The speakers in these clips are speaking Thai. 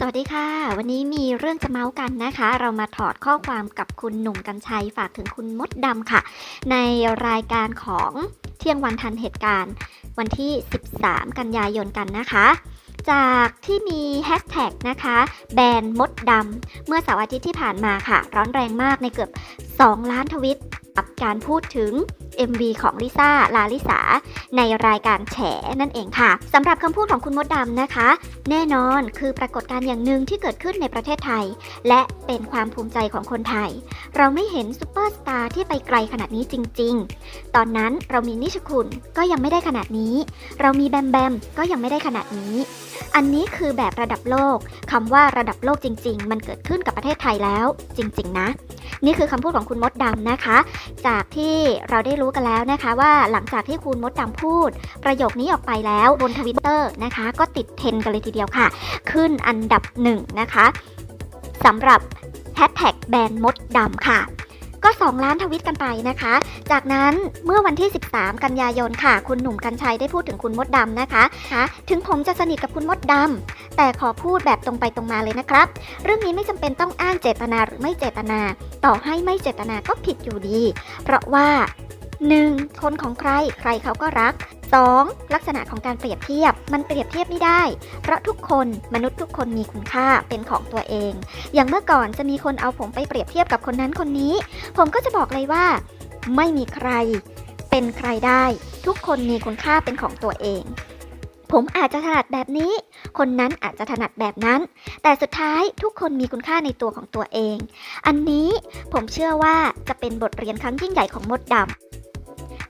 สวัสดีค่ะ วันนี้มีเรื่องจะเมาส์กันนะคะ เรามาถอดข้อความกับคุณหนุ่มกัญชัยฝากถึงคุณมดดำค่ะ ในรายการของเที่ยงวันทันเหตุการณ์ วันที่ 13 กันยายนกันนะคะ จากที่มีแฮชแท็กนะคะ แบนมดดำเมื่อเสาร์อาทิตย์ที่ผ่านมาค่ะ ร้อนแรงมากในเกือบ 2 ล้านทวิตกับการพูดถึง MV ของลิซ่าลาลิสาในรายการแฉนั่นเองค่ะสำหรับคำพูดของคุณมดดำนะคะ แน่นอนคือปรากฏการณ์อย่างหนึ่งที่เกิดขึ้นในประเทศไทย และเป็นความภูมิใจของคนไทย เราไม่เห็นซูเปอร์สตาร์ที่ไปไกลขนาดนี้จริง ๆ ตอนนั้นเรามีนิชคุณก็ยังไม่ได้ขนาดนี้ เรามีแบมแบมก็ยังไม่ได้ขนาดนี้ อันนี้คือแบบระดับโลกคำว่าระดับโลกจริง ๆ มันเกิดขึ้นกับประเทศไทยแล้ว จริง ๆ นะ นี่คือคำพูดของคุณมดดำนะคะ จากที่เราได้รู้กันแล้วนะคะว่าหลังจากที่คุณมดดำพูด ประโยคนี้ออกไปแล้วบนทวิตเตอร์นะคะ ก็ติดเทรนด์กันเลยทีเดียวค่ะ ขึ้นอันดับหนึ่งนะคะสำหรับแฮชแท็กแบนมดดำค่ะก็ 2 ล้านทวิตกันไปนะคะ จากนั้นเมื่อวันที่ 13 กันยายนค่ะ คุณหนุ่มกัญชัยได้พูดถึงคุณมดดำนะคะคะถึงผมจะสนิทกับคุณมดดำ แต่ขอพูดแบบตรงไปตรงมาเลยนะครับ เรื่องนี้ไม่จำเป็นต้องอ้างเจตนาหรือไม่เจตนา ต่อให้ไม่เจตนาก็ผิดอยู่ดี เพราะว่า 1. คนของใคร ใครเขาก็รัก 2. ลักษณะของการเปรียบเทียบ มันเปรียบเทียบไม่ได้ เพราะทุกคนมนุษย์ทุกคนมีคุณค่าเป็นของตัวเอง อย่างเมื่อก่อนจะมีคนเอาผมไปเปรียบเทียบกับคนนั้นคนนี้ ผมก็จะบอกเลยว่า ไม่มีใคร เป็นใครได้ ทุกคนมีคุณค่าเป็นของตัวเอง ผมอาจจะถนัดแบบนี้ คนนั้นอาจจะถนัดแบบนั้น แต่สุดท้ายทุกคนมีคุณค่าในตัวของตัวเอง อันนี้ผมเชื่อว่าจะเป็นบทเรียนครั้งยิ่งใหญ่ของมดดำ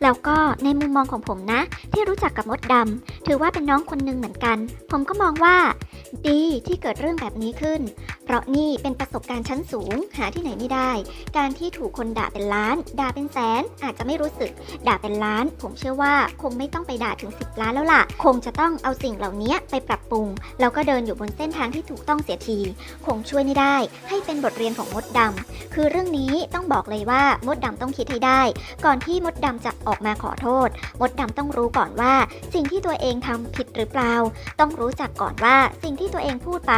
แล้วก็ในมุมมองของผมนะ ที่รู้จักกับมดดำถือว่าเป็นน้องคนหนึ่งเหมือนกัน ผมก็มองว่า ดีที่เกิดเรื่องแบบนี้ขึ้น เพราะนี่เป็นประสบการณ์ชั้นสูงหาที่ไหนไม่ได้ การที่ถูกคนด่าเป็นล้าน ด่าเป็นแสน อาจจะไม่รู้สึก ด่าเป็นล้าน ผมเชื่อว่าคงไม่ต้องไปด่าถึง 10 ล้านแล้วล่ะ คงจะต้องเอาสิ่งเหล่านี้ไปปรับปรุง แล้วก็เดินอยู่บนเส้นทางที่ถูกต้องเสียที คงช่วยไม่ได้ ให้เป็นบทเรียนของมดดำคือเรื่องนี้ต้องบอกเลยว่ามดดำต้องคิดให้ได้ ก่อนที่มดดำจะออกมาขอโทษ มดดำต้องรู้ก่อนว่า สิ่งที่ตัวเองทำผิดหรือเปล่า ต้องรู้จักก่อนว่าสิ่งที่ตัวเองพูดไป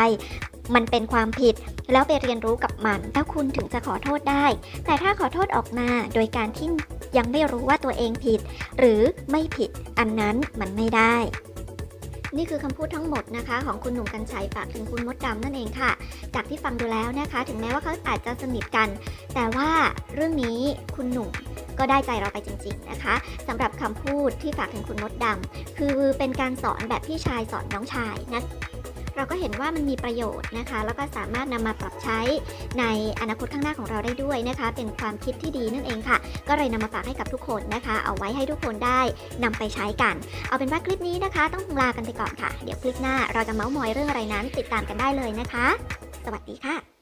มันเป็นความผิด แล้วไปเรียนรู้กับมันแล้วคุณถึงจะขอโทษได้ แต่ถ้าขอโทษออกมาโดยการที่ยังไม่รู้ว่าตัวเองผิด หรือไม่ผิด อันนั้นมันไม่ได้นี่คือคำพูดทั้งหมดนะคะ ของคุณหนุ่มกัญชัยฝากถึงคุณมดดำนั่นเองค่ะ จากที่ฟังดูแล้วนะคะ ถึงแม้ว่าเขาอาจจะสนิทกัน แต่ว่าเรื่องนี้คุณหนุ่ม ก็ได้ใจเราไปจริง ๆ นะคะสำหรับคำพูดที่ฝากถึงคุณมดดำคือเป็นการสอนแบบพี่ชายสอนน้องชายนะเราก็เห็นว่ามันมีประโยชน์นะคะ แล้วก็สามารถนำมาปรับใช้ในอนาคตข้างหน้าของเราได้ด้วยนะคะ เป็นความคิดที่ดีนั่นเองค่ะ ก็เลยนำมาฝากให้กับทุกคนนะคะ เอาไว้ให้ทุกคนได้นำไปใช้กัน เอาเป็นว่าคลิปนี้นะคะ ต้องลากันไปก่อนค่ะ เดี๋ยวคลิปหน้าเราจะเมาส์มอยเรื่องอะไรนั้นติดตามกันได้เลยนะคะ สวัสดีค่ะ